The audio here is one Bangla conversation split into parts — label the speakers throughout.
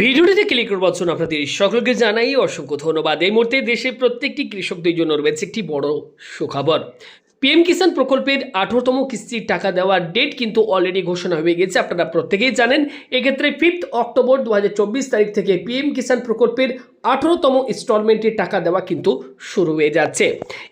Speaker 1: ভিডিওটিতে ক্লিক করবার জন্য আপনাদের সকলকে জানাই অসংখ্য ধন্যবাদ। এই মুহূর্তে দেশের প্রত্যেকটি কৃষকদের জন্য রয়েছে একটি বড় সুখবর। পিএম কিষাণ প্রকল্পের আঠারোতম কিস্তির টাকা দেওয়ার ডেট কিন্তু অলরেডি ঘোষণা হয়ে গেছে, আপনারা প্রত্যেকেই জানেন। এক্ষেত্রে ফিফথ অক্টোবর দু হাজার চব্বিশ তারিখ থেকে পিএম কিষাণ প্রকল্পের আঠারোতম ইনস্টলমেন্টের টাকা দেওয়া কিন্তু শুরু হয়ে যাচ্ছে।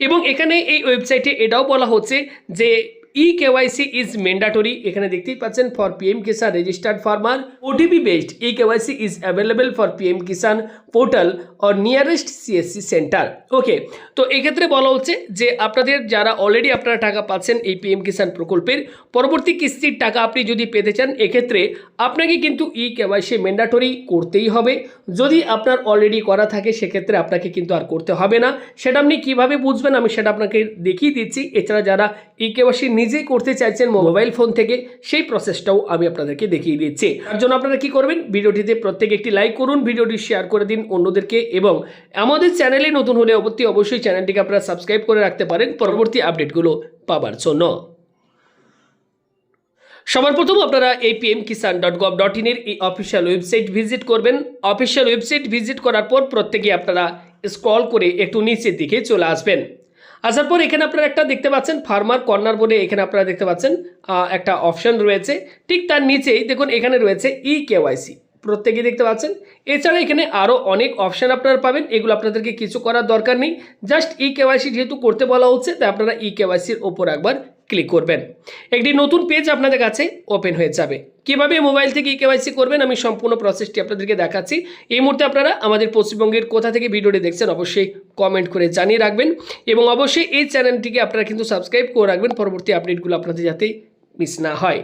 Speaker 1: এবং এখানে এই ওয়েবসাইটে এটাও বলা হচ্ছে যে ই কেওয়াইসি ইজ ম্যান্ডাটরি এখানে দেখতেই পাচ্ছেন for PM Kisan registered farmer OTP based e KYC is available for PM Kisan portal or nearest CSC centre. Okay, তো এক্ষেত্রে বলা হচ্ছে যে আপনাদের যারা অলরেডি আপনারা টাকা পাচ্ছেন এই পিএম কিষান প্রকল্পের, পরবর্তী কিস্তির টাকা আপনি যদি পেতে চান, এক্ষেত্রে আপনাকে কিন্তু ই কেওয়াইসি ম্যান্ডাটরি করতেই হবে। যদি আপনার অলরেডি করা থাকে, সেক্ষেত্রে আপনাকে কিন্তু আর করতে হবে না। সেটা আপনি কীভাবে বুঝবেন আমি সেটা আপনাকে দেখিয়ে দিচ্ছি। এছাড়া যারা ই কেওয়াইসি নিজেই করতে চাইছেন মোবাইল ফোন থেকে, সেই প্রসেসটাও আমি আপনাদেরকে দেখিয়ে দিচ্ছি। তার জন্য আপনারা কি করবেন? ভিডিওটিতে প্রত্যেকে একটি লাইক করুন, ভিডিওটি শেয়ার করে দিন। অন্যদেরকে এবং আমাদের চ্যানেলে নতুন হলে অবশ্যই অবশ্যই চ্যানেলটিকে আপনারা সাবস্ক্রাইব করে রাখতে পারেন পরবর্তী আপডেটগুলো পাবার জন্য। সবার প্রথম আপনারা এই PM Kisan dot gov dot ইনের এই অফিসিয়াল ওয়েবসাইট ভিজিট করবেন। অফিসিয়াল ওয়েবসাইট ভিজিট করার পর প্রত্যেকে আপনারা স্ক্রল করে একটু নিচের দিকে চলে আসবেন। আসার পর এখানে আপনারা একটা দেখতে পাচ্ছেন ফার্মার কর্নার বলে এখানে আপনারা দেখতে পাচ্ছেন একটা অপশন রয়েছে। ঠিক তার নিচেই দেখুন, এখানে রয়েছে ই কেওয়াইসি প্রত্যেকেই দেখতে পাচ্ছেন। এছাড়া এখানে আরও অনেক অপশান আপনারা পাবেন। এগুলো আপনাদেরকে কিছু করার দরকার নেই। জাস্ট ই কেওয়াইসি যেহেতু করতে বলা হচ্ছে, তাই আপনারা ই কেওয়াইসির ওপর একবার ক্লিক করবেন। একটি নতুন পেজ আপনাদের কাছে ওপেন হয়ে যাবে। কীভাবে মোবাইল থেকে ই কেওয়াইসি করবেন? আমি সম্পূর্ণ প্রসেসটি আপনাদেরকে দেখাচ্ছি। এই মুহূর্তে আপনারা আমাদের পশ্চিমবঙ্গের কোথা থেকে ভিডিওটি দেখছেন, অবশ্যই কমেন্ট করে জানিয়ে রাখবেন। এবং অবশ্যই এই চ্যানেলটিকে আপনারা কিন্তু সাবস্ক্রাইব করে রাখবেন। পরবর্তী আপডেটগুলো আপনাদের যাতে মিস না হয়।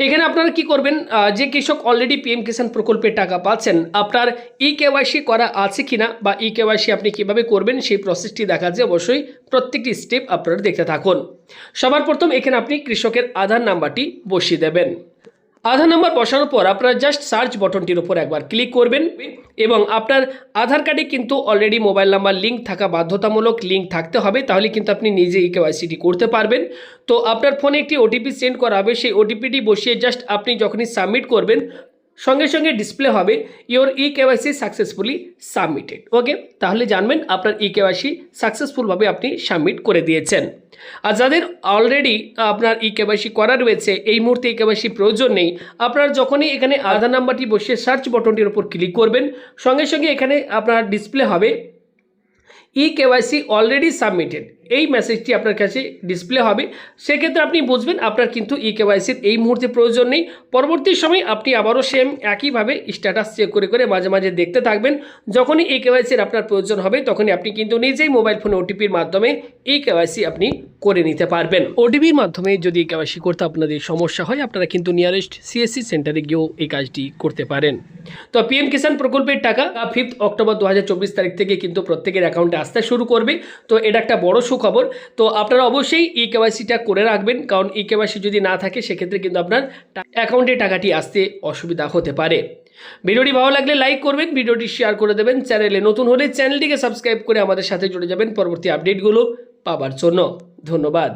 Speaker 1: এখানে আপনারা কি করবেন যে কৃষক অলরেডি পিএম কিষাণ প্রকল্পের টাকা পাচ্ছেন, আপনার ই কেওয়াইসি করা আছে কিনা বা ই কেওয়াইসি আপনি কীভাবে করবেন সেই প্রসেসটি দেখা যায় অবশ্যই প্রত্যেকটি স্টেপ আপনারা দেখতে থাকুন। সবার প্রথম এখানে আপনি কৃষকের আধার নাম্বারটি বসিয়ে দেবেন। আধার নাম্বার বসানোর পর আপনারা জাস্ট সার্চ বটনটির উপর একবার ক্লিক করবেন এবং আপনার আধার কার্ডে কিন্তু অলরেডি মোবাইল নাম্বার লিঙ্ক থাকা বাধ্যতামূলক লিঙ্ক থাকতে হবে, তাহলে কিন্তু আপনি নিজেই কেওয়াইসিটি করতে পারবেন। তো আপনার ফোনে একটি ওটিপি সেন্ড করা হবে, সেই ওটিপিটি বসিয়ে জাস্ট আপনি যখনই সাবমিট করবেন সঙ্গে সঙ্গে ডিসপ্লে হবে your e KYC successfully submitted okay তাহলে জানবেন আপনার ই কেওয়াইসি সাকসেসফুলভাবে আপনি সাবমিট করে দিয়েছেন। আর যাদের অলরেডি আপনার ই কেওয়াইসি করা রয়েছে, এই মুহূর্তে ই কেওয়াইসি প্রয়োজন নেই, আপনার যখনই এখানে আধার নাম্বারটি বসিয়ে সার্চ বটনটির উপর ক্লিক করবেন, সঙ্গে সঙ্গে এখানে আপনার ডিসপ্লে হবে ই কেওয়াইসি অলরেডি সাবমিটেড এই মেসেজটি আপনার কাছে ডিসপ্লে হবে। সেক্ষেত্রে আপনি বুঝবেন আপনার কিন্তু ই কেওয়াইসির এই মুহূর্তে প্রয়োজন নেই। পরবর্তী সময় আপনি আবারও সেম একইভাবে স্ট্যাটাস চেক করে করে মাঝে মাঝে দেখতে থাকবেন। যখনই এই কেওয়াইসির আপনার প্রয়োজন হবে, তখনই আপনি কিন্তু নিজেই মোবাইল ফোনে ওটিপির মাধ্যমে এই কেওয়াইসি আপনি করে নিতে পারবেন। ওটিপির মাধ্যমে যদি কেওয়াইসি করতে আপনাদের সমস্যা হয়, আপনারা কিন্তু নিয়ারেস্ট সিএসসি সেন্টারে গিয়েও এই কাজটি করতে পারেন। তো পিএম কিষাণ প্রকল্পের টাকা ফিফথ অক্টোবর দু হাজার চব্বিশ তারিখ থেকে কিন্তু প্রত্যেকের অ্যাকাউন্টে আসতে শুরু করবে। তো এটা একটা বড় সুখবর তো আপনারা অবশ্যই ই কেওয়াইসিটা করে রাখবেন, কারণ ই কেওয়াইসি যদি না থাকে, সেক্ষেত্রে কিন্তু আপনার অ্যাকাউন্টে টাকাটি আসতে অসুবিধা হতে পারে। ভিডিওটি ভালো লাগলে লাইক করবেন, ভিডিওটি শেয়ার করে দেবেন, চ্যানেলে নতুন হলে চ্যানেলটিকে সাবস্ক্রাইব করে আমাদের সাথে জুড়ে যাবেন পরবর্তী আপডেটগুলো পাবার জন্য। ধন্যবাদ।